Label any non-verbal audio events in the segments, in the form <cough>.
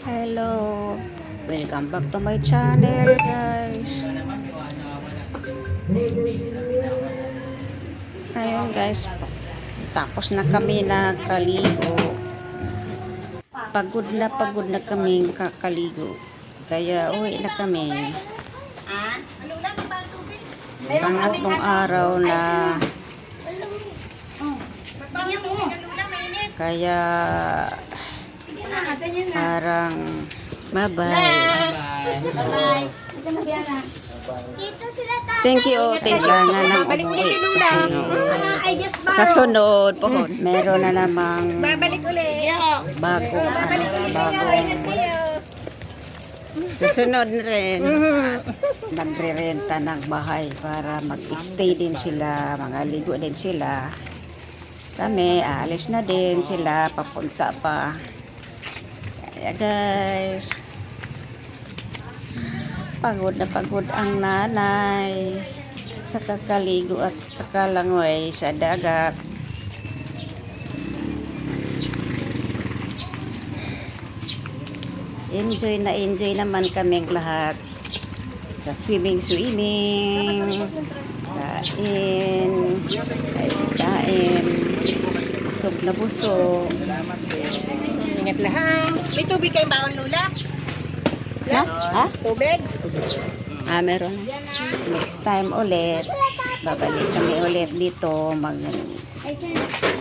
Hello. Welcome back to my channel, guys. Ayun, guys. Tapos na kami nakaligo. Pagod na pagod na kami kakaligo. Kaya uwi na kami. Pangatlong araw na kaya parang bye-bye. Dito sila tayo. Thank you, thank you. Kailangan ng Babalik umuwi. Sa sunod, meron na namang Babalik ulit. bagong, ano, kayo. susunod na rin. Magre-renta ng bahay para mag-stay din sila, mga ligo din sila. Kami, aalis na din sila, papunta pa. Kaya guys, pagod na pagod ang nanay sa kakaligo at kakalangoy sa dagat. Enjoy na enjoy naman kaming lahat sa swimming swimming. Kain. Kain kain busog na busog Ingat lang. May tubig kayong bawang lula? ha? ha? Tubig? ah meron next time ulit babalik kami ulit dito mag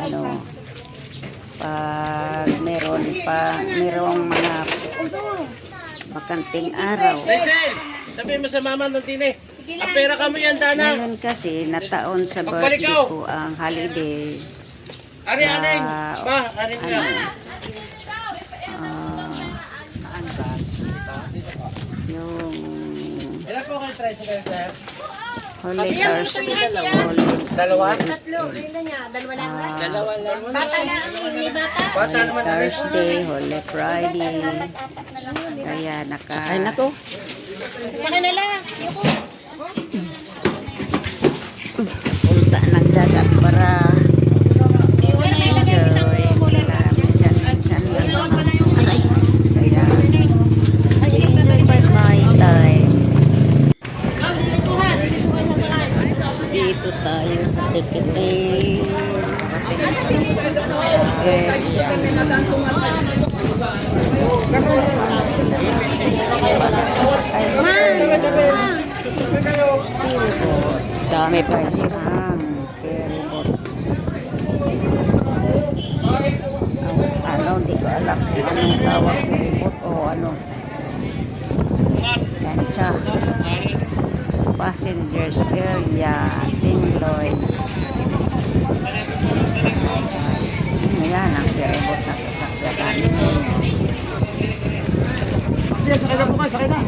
ano pag meron pa merong mga bakanting araw Listen! Sabi mo sa mama ng tine. Ang pera kamo yan, Dana. Ngayon kasi nataon sa birthday ko ang holiday. Ari, aning. Ah, Pa, aning ka. Ano? Ah, yung Ilan po kayo tricycle, sir? Holy Thursday. Holy, Dalawa? Tatlo. Na niya. Dalawa lang. ah, Dalawa lang. Bata na. Hindi bata. Bata Holy naman. Thursday, Holy Friday. Kaya naka... Ay, nako. Saka na lang. Punta ng dagat para enjoy. Wala, minsan, minsan lang naman. Aray. Kaya enjoy by my time. Dito tayo sa ticketing. Area. Dami pa isang ferryboat. Ang ano, di ko alam kung anong tawag ferryboat o ano. Lancha. Passengers area, Tingloy. Guys, yan ang ferryboat na sasakyan namin. Sakay na po kayo, sakay na.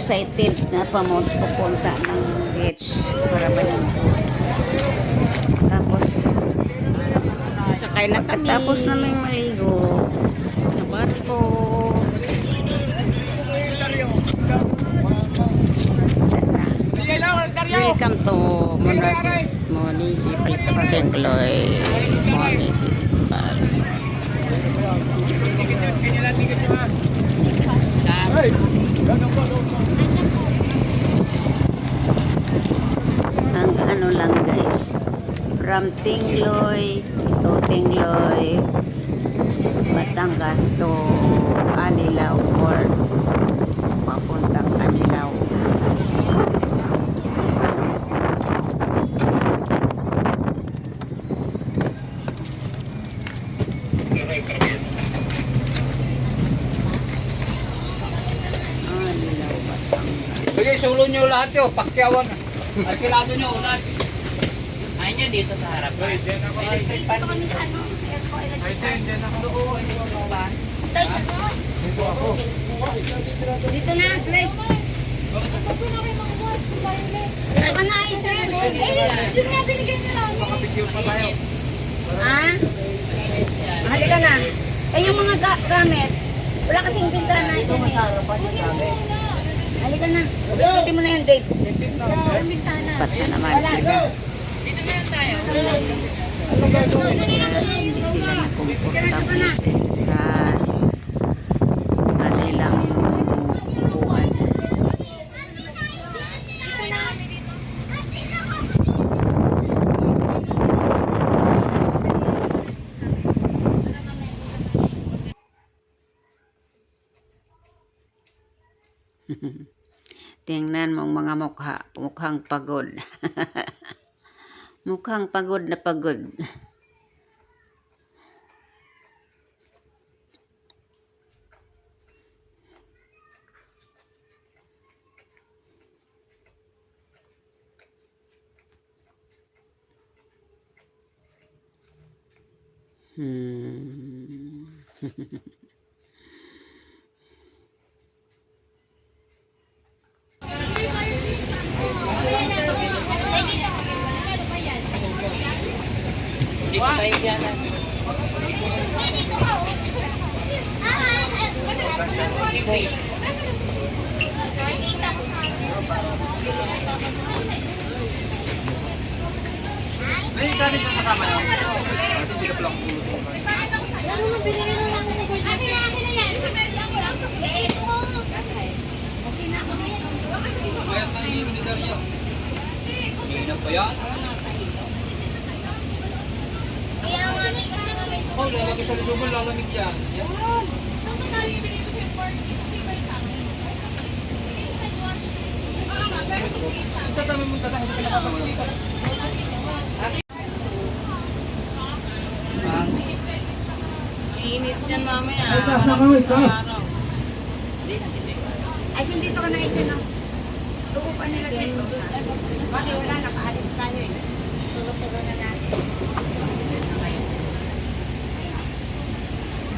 Excited na pupunta ng beach para maligo. Tapos, sakay na kami. Tapos namin maligo sa barko. Welcome to Municipal Municipal Kengloy Municipal. Ang ano lang guys, from Tingloy to Tingloy, Batangas to Anilao Port, papuntang lahat yun. Pakyawan. Arkilado nyo lahat. Ayun nyo dito sa harap. Ay, dyan ako. Electric pan. Kami sa ano, airport. Ay, dyan ako. Oo, electric pan. Dito ako. Dito na, Greg. Ako na, sir. Yung nga binigay niyo lang. Ah? Halika na. Eh, yung mga ga- gamit, wala kasing tindahan na ito. eh. Halika na. Pati mo na yan, Dave. Ba't na naman? Dito na yan tayo. Hindi sila nakomportable sa Tingnan mong mga mukha, mukhang pagod. <laughs> mukhang pagod na pagod. Hmm. <laughs> Hindi ko tayo yan. Akin na, akin na yan. Eh, ito. Hindi pa yan. Kaya nga, eh, nga Oh, lalaki sa lubong, lalamig yan. Yan. Ito dami mong tatang, hindi ka nakakawala dito. Init yan mamaya. Ay, hindi dito ka na isa no? Tuko pa nila dito. Bakit wala, nakaalis tayo eh. Sulo-sulo na natin.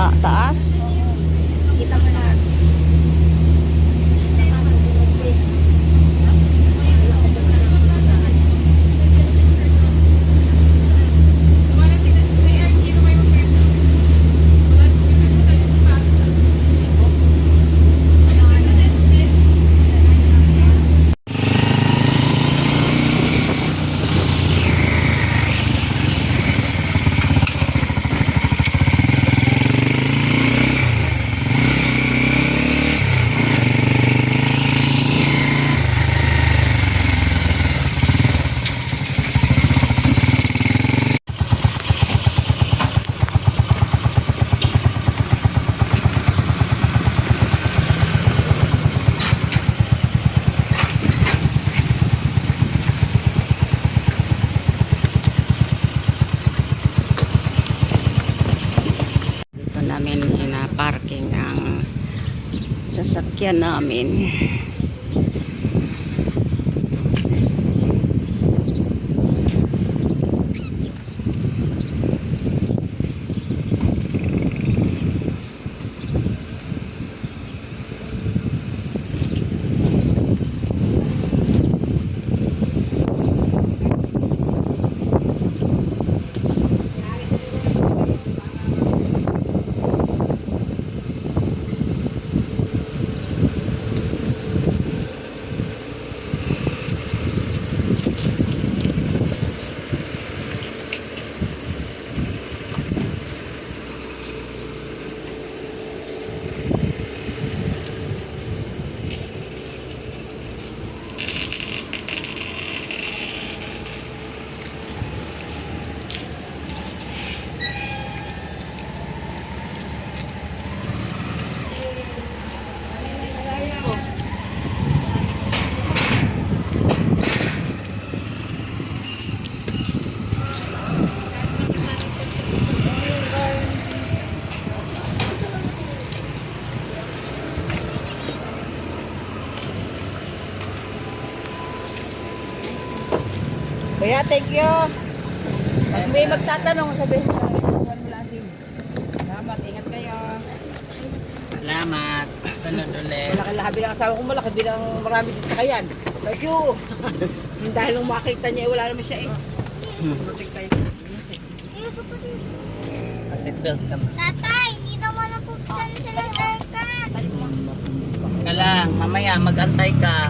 ta taas? sasakyan namin. Kuya, thank you. Pag may magtatanong, sabihin sa akin, huwag mo lang din. Salamat, ingat kayo. Salamat. Sunod ulit. Malaki lahat bilang asawa ko, malaki bilang marami din sa kayan. Thank you. <laughs> Yung dahil nung makita niya, wala naman siya eh. Protect tayo. Seatbelt ka. Tatay, hindi naman nabuksan sila ng aircon. Ka lang, mamaya mag-antay ka.